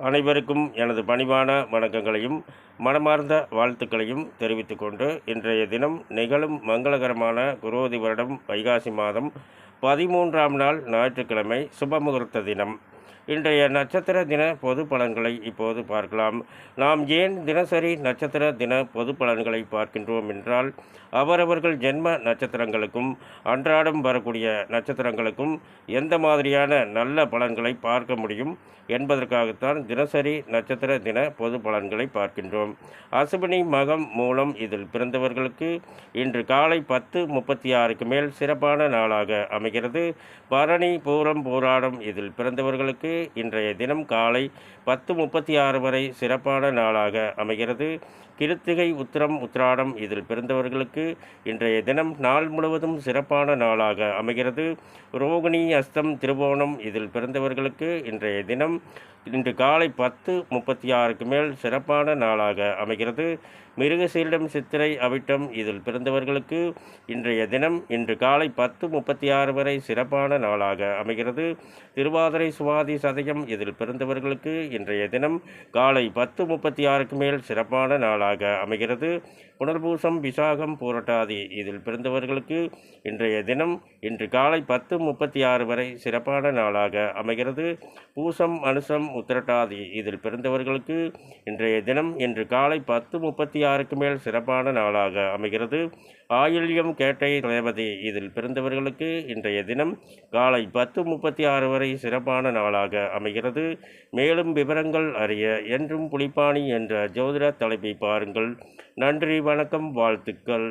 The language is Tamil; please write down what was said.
அனைவருக்கும் எனது பணிவான வணக்கங்களையும் மனமார்ந்த வாழ்த்துக்களையும் தெரிவித்துக்கொண்டு இன்றைய தினம் நிகழும் மங்களகரமான குரோதி வருடம் வைகாசி மாதம் பதிமூன்றாம் நாள் ஞாயிற்றுக்கிழமை சுபமுகூர்த்த தினம். இன்றைய நட்சத்திர தின பொது பலன்களை இப்போது பார்க்கலாம். நாம் ஏன் தினசரி நட்சத்திர தின பொது பலன்களை பார்க்கின்றோம் என்றால் அவரவர்கள் ஜென்ம நட்சத்திரங்களுக்கும் அன்றாடம் வரக்கூடிய நட்சத்திரங்களுக்கும் எந்த மாதிரியான நல்ல பலன்களை பார்க்க முடியும் என்பதற்காகத்தான் தினசரி நட்சத்திர தின பொது பலன்களை பார்க்கின்றோம். அசுபினி மகம் மூலம் இதில் பிறந்தவர்களுக்கு இன்று காலை பத்து முப்பத்தி ஆறுக்கு மேல் சிறப்பான நாளாக அமைகிறது. பரணி பூரம் பூராடம் இதில் பிறந்தவர்களுக்கு இன்றைய தினம் காலை பத்து முப்பத்தி ஆறு வரை சிறப்பான நாளாக அமைகிறது. கிருத்திகை உத்திரம் உத்திராடம் இதில் பிறந்தவர்களுக்கு இன்றைய தினம் நாள் முழுவதும் சிறப்பான நாளாக அமைகிறது. ரோகிணி அஸ்தம் திருவோணம் இதில் பிறந்தவர்களுக்கு இன்றைய தினம் இன்று காலை பத்து முப்பத்தி ஆறுக்கு மேல் சிறப்பான நாளாக அமைகிறது. மிருகசீரிடம் சித்திரை அவிட்டம் இதில் பிறந்தவர்களுக்கு இன்றைய தினம் இன்று காலை பத்து முப்பத்தி ஆறு வரை சிறப்பான நாளாக அமைகிறது. திருவாதிரை சுவாதி சதயம் இதில் பிறந்தவர்களுக்கு இன்றைய தினம் காலை பத்து முப்பத்தி ஆறுக்கு மேல் சிறப்பான நாளாக அமைகிறது. புனர்பூசம் விசாகம் பூரட்டாதி இதில் பிறந்தவர்களுக்கு இன்றைய தினம் இன்று காலை பத்து முப்பத்தி ஆறு வரை சிறப்பான நாளாக அமைகிறது. பூசம் அனுசம் உத்திரட்டாதி இதில் பிறந்தவர்களுக்கு இன்றைய தினம் இன்று காலை பத்து முப்பத்தி ஆறுக்கு மேல் சிறப்பான நாளாக அமைகிறது. ஆயில்யம் கேட்டை ரேவதி இதில் பிறந்தவர்களுக்கு இன்றைய தினம் காலை பத்து முப்பத்தி ஆறு வரை சிறப்பான நாளாக நாளாக அமைகிறது. மேலும் விவரங்கள் அறிய என்றும் புலிப்பாணி என்ற ஜோதிட தலைப்பை பாருங்கள். நன்றி வணக்கம் வாழ்த்துக்கள்.